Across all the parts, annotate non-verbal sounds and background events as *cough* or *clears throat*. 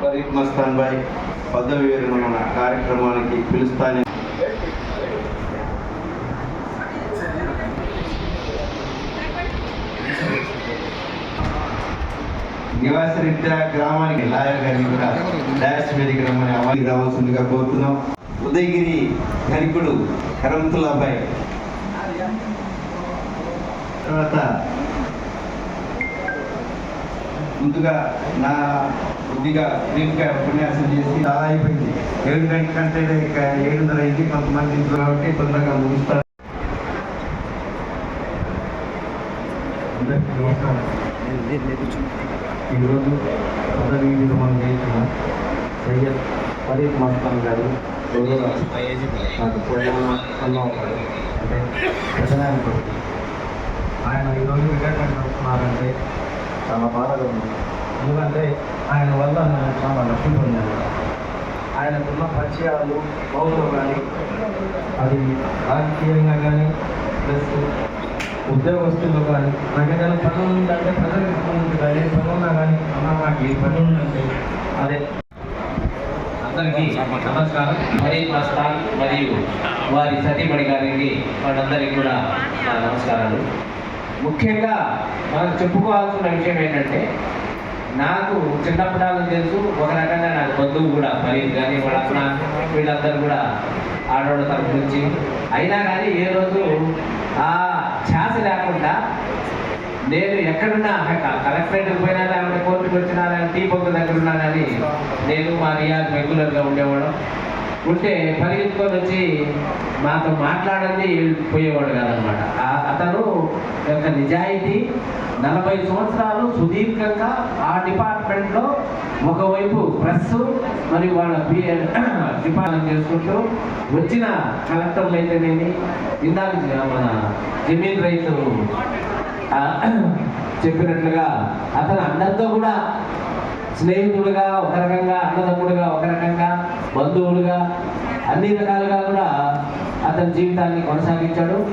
ఫరీద్ మస్తాన్ భాయ్ పదవి విరమణ కార్యక్రమానికి పిలుస్తానని నివాసరీత్యా గ్రామానికి లాయర్ గారిని కూడా డాష్ మీదకి రమ్మని అమ్మాయికి రావాల్సిందిగా కోరుతున్నాం. ఉదయగిరి ధనికుడు కరంతులాబాయ్. తర్వాత ముందుగా నా కొద్దిగా బ్రీఫ్గా ఉపన్యాసం చేసి చాలా అయిపోయింది. ఏడు గంటల కంటే ఇక ఏడున్నర అయింది కొంతమంది ఇంట్లో కాబట్టి తొందరగా ముగిస్తారు. అందరికీ ఈరోజు పదవి విరమణ చేసిన సయ్యద్ ఫరీద్ మస్తాన్ గారు నాకు ప్రధాన అంటే ప్రధానానికి ఆయన ఈరోజు రిటైర్మెంట్ అవుతున్నారంటే చాలా బాధగా ఉంది. ఎందుకంటే ఆయన వల్ల నేను చాలా లక్ష్యం పొందాను. ఆయనకున్న పరిచయాలు పౌరులు కానీ అది రాజకీయంగా కానీ ప్లస్ ఉద్యోగస్తులు కానీ నాకు ఏదైనా పని ఉందంటే ప్రజలకు కానీ ఏ పని ఉన్నా కానీ అన్న నాకు ఈ పని ఉందంటే అదే. అందరికీ నమస్కారం. ఫరీద్ మస్తాన్ మరియు వారి సతీమణి గారికి వాళ్ళందరికీ కూడా నా నమస్కారాలు. ముఖ్యంగా మనం చెప్పుకోవాల్సిన విషయం ఏంటంటే నాకు చిన్నప్పటి తెలుసు ఒక రకంగా నాకు బంధువు కూడా ఫరీద్ కానీ వాళ్ళ వీళ్ళందరూ కూడా ఆడవాళ్ళ తరపు నుంచి అయినా కానీ ఏ రోజు ఆ ఛాస లేకుండా నేను ఎక్కడున్నా కలెక్టరేట్ పోయినా లేకపోతే కోర్టుకు వచ్చినా లేకపోతే టీ పొంగు దగ్గర ఉన్నా కానీ నేను మా రియాజ్ రెగ్యులర్గా ఉండేవాడు ఉంటే పరిగెత్తుకొని వచ్చి మాతో మాట్లాడండి పోయేవాడు కాదనమాట. అతను యొక్క నిజాయితీ నలభై సంవత్సరాలు సుదీర్ఘంగా ఆ డిపార్ట్మెంట్లో ఒకవైపు ప్రెస్ మరియు వాళ్ళ *clears throat* డిపార్ట్మెంట్ చేసుకుంటూ వచ్చిన కలెక్టర్లు అయితేనేమి? ఇందాక మన జమీన్ రైతు *clears throat* చెప్పినట్లుగా అతను అందరితో కూడా స్నేహితుడుగా ఒక రకంగా అన్నదమ్ముడుగా ఒక రకంగా బంధువులుగా అన్ని రకాలుగా కూడా అతని జీవితాన్ని కొనసాగించాడు.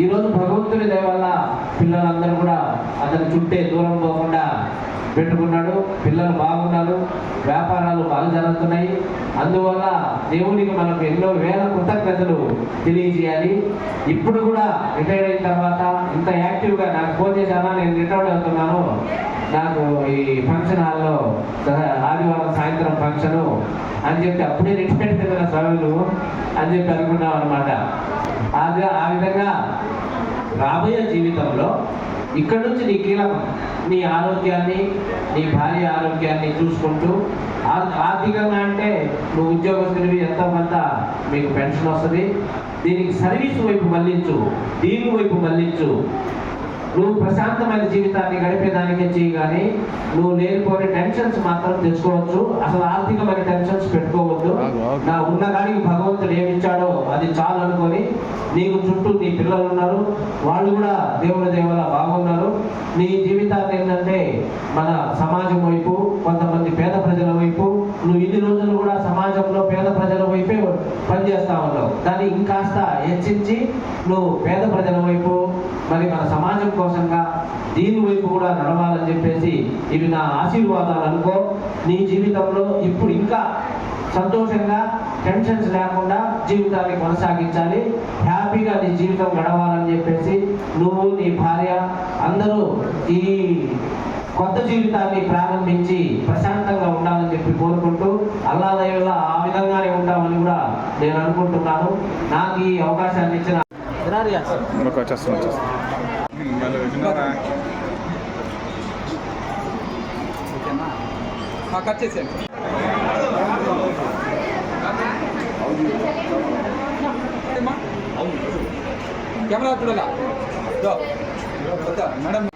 ఈరోజు భగవంతుని దయ వల్ల పిల్లలందరూ కూడా అతని చుట్టే దూరం పోకుండా పెట్టుకున్నాడు. పిల్లలు బాగున్నారు వ్యాపారాలు బాగా జరుగుతున్నాయి. అందువల్ల దేవునికి మనకు ఎన్నో వేల కృతజ్ఞతలు తెలియజేయాలి. ఇప్పుడు కూడా రిటైర్ అయిన తర్వాత ఇంత యాక్టివ్గా నాకు ఫోన్ చేశానా నేను రిటైర్డ్ అవుతున్నాను ఈ ఫంక్షన్ హాల్లో ఆదివారం సాయంత్రం ఫంక్షను అని చెప్పి అప్పుడే రిటైర్ కదా స్వామిలు అని చెప్పి అనుకున్నాం అనమాట అది ఆ విధంగా రాబోయే జీవితంలో ఇక్కడ నుంచి నీ కీలకం నీ ఆరోగ్యాన్ని నీ భార్య ఆరోగ్యాన్ని చూసుకుంటూ ఆర్థికంగా అంటే నువ్వు ఉద్యోగస్తుడివి ఎంతో కొంత మీకు పెన్షన్ వస్తుంది. దీనికి సర్వీస్ వైపు మళ్ళించు దీని వైపు మళ్ళించు. నువ్వు ప్రశాంతమైన జీవితాన్ని గడిపేదానికే చేయి కానీ నువ్వు లేనిపోని టెన్షన్స్ మాత్రం తెచ్చుకోవచ్చు. అసలు ఆర్థికమైన టెన్షన్స్ పెట్టుకోవద్దు. నా ఉన్న దానికి భగవంతుడు ఏమి ఇచ్చాడో అది చాలు అనుకొని నీకు చుట్టూ నీ పిల్లలు ఉన్నారు. వాళ్ళు కూడా దేవుడి దేవుల బాగున్నారు. నీ జీవితాన్ని ఏంటంటే మన సమాజం వైపు కొంతమంది పేద ప్రజల వైపు నువ్వు ఇన్ని రోజులు కూడా సమాజంలో పేద ప్రజల వైపే పనిచేస్తా ఉన్నావు. దాన్ని ఇంకాస్త హెచ్చించి నువ్వు పేద ప్రజల వైపు మరి మన సమాజం కోసంగా దీని వైపు కూడా నడవాలని చెప్పేసి ఇవి నా ఆశీర్వాదాలు అనుకో. నీ జీవితంలో ఇప్పుడు ఇంకా సంతోషంగా టెన్షన్స్ లేకుండా జీవితాన్ని కొనసాగించాలి. హ్యాపీగా నీ జీవితం గడవాలని చెప్పేసి నువ్వు నీ భార్య అందరూ ఈ కొత్త జీవితాన్ని ప్రారంభించి ప్రశాంతంగా ఉండాలని చెప్పి కోరుకుంటూ అల్లా దయవల్ల ఆ విధంగానే ఉంటామని కూడా నేను అనుకుంటున్నాను. నాకు ఈ అవకాశాన్ని ఇచ్చిన ఓకే వచ్చేస్తాను వచ్చేస్తాను కట్ చేసేయండి కెమెరా చూడాలా? మేడం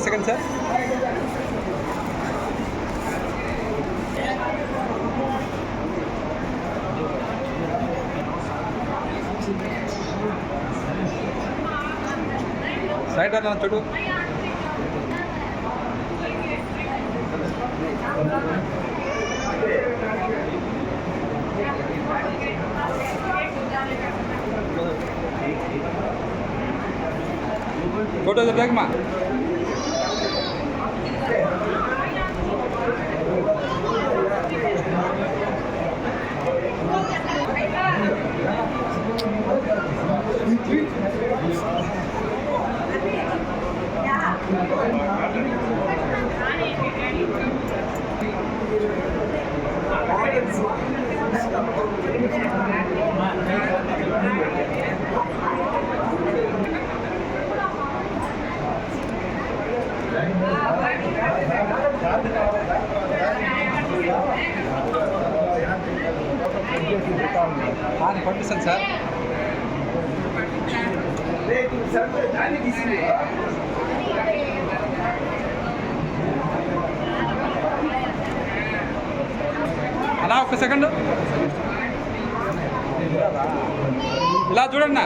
ఒక్క సెకండ్ సార్ సైడ్ అన్న చూడు ఫోటో బ్యాగ్మా పంపిస్తాను సార్ అలా ఒక్క సెకండ్. ఇలా చూడండి.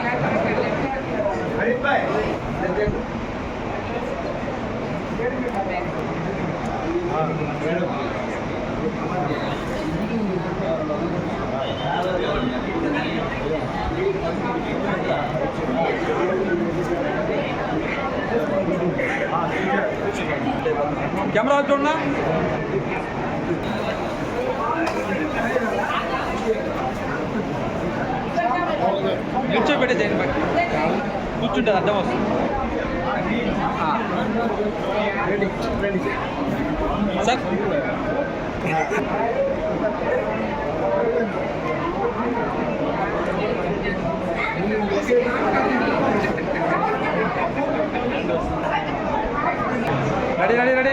కెమెరా చూడన్నా నిల్చోబెట్టే చేయండి మరి కూర్చుంటుంది అర్థం వస్తుంది. సార్ రెడీ రెడీ రెడీ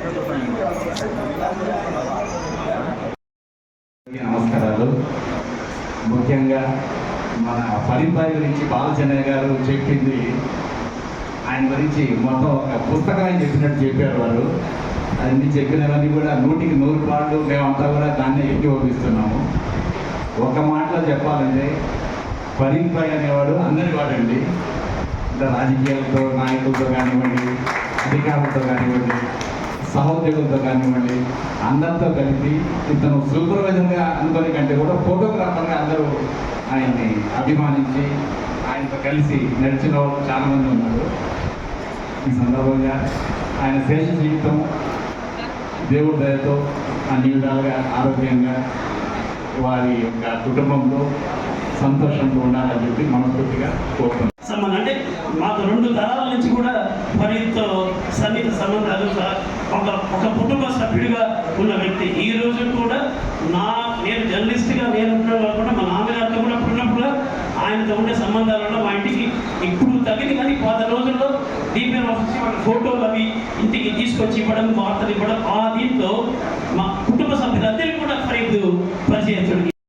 నమస్కారాలు. ముఖ్యంగా మన ఫలితాయి గురించి బాలచంద్ర గారు చెప్పింది. ఆయన గురించి మొత్తం ఒక పుస్తకం చెప్పినట్టు చెప్పారు వారు. అన్ని చెప్పినవన్నీ కూడా నూటికి నూరు పాటలు మేమంతా కూడా దాన్ని ఎక్కిపిస్తున్నాము ఒక మాటలో చెప్పాలంటే ఫలింపై అనేవాడు అందరి వాడండి రాజకీయాలతో నాయకులతో కానివ్వండి అధికారులతో కానివ్వండి సహోద్యోగులతో కానివ్వండి అందరితో కలిసి ఇతను సూపర్వైజర్గా అనుకునే కంటే కూడా ఫోటోగ్రాఫర్గా అందరూ ఆయన్ని అభిమానించి ఆయనతో కలిసి నడిచిన వాళ్ళు చాలామంది ఉన్నారు. ఈ సందర్భంగా ఆయన శేష జీవితం దేవుడి దయతో అన్ని విధాలుగా ఆరోగ్యంగా వారి యొక్క కుటుంబంతో సంతోషంతో ఉండాలని చెప్పి మనస్ఫూర్తిగా కోరుతున్నాం సంబంధం. అంటే మాకు రెండు తరాల నుంచి కూడా ఫరీద్తో సన్నిహిత సంబంధాలు ఒక ఒక కుటుంబ సభ్యుడిగా ఉన్న వ్యక్తి. ఈ రోజు కూడా నా నేను జర్నలిస్ట్గా నేను ఉన్నప్పుడు కూడా మా నాన్నగారితో కూడా ఉన్నప్పుడు ఆయనతో ఉండే సంబంధాలలో మా ఇంటికి ఇప్పుడు తగ్గింది. కానీ పాత రోజుల్లో డిపిఎం ఆఫీస్ వాళ్ళ ఫోటోలు అవి ఇంటికి తీసుకొచ్చి ఇవ్వడం వార్తలు ఇవ్వడం ఆ దీంతో మా కుటుంబ సభ్యులందరికీ కూడా ఫరీదు పరిచయం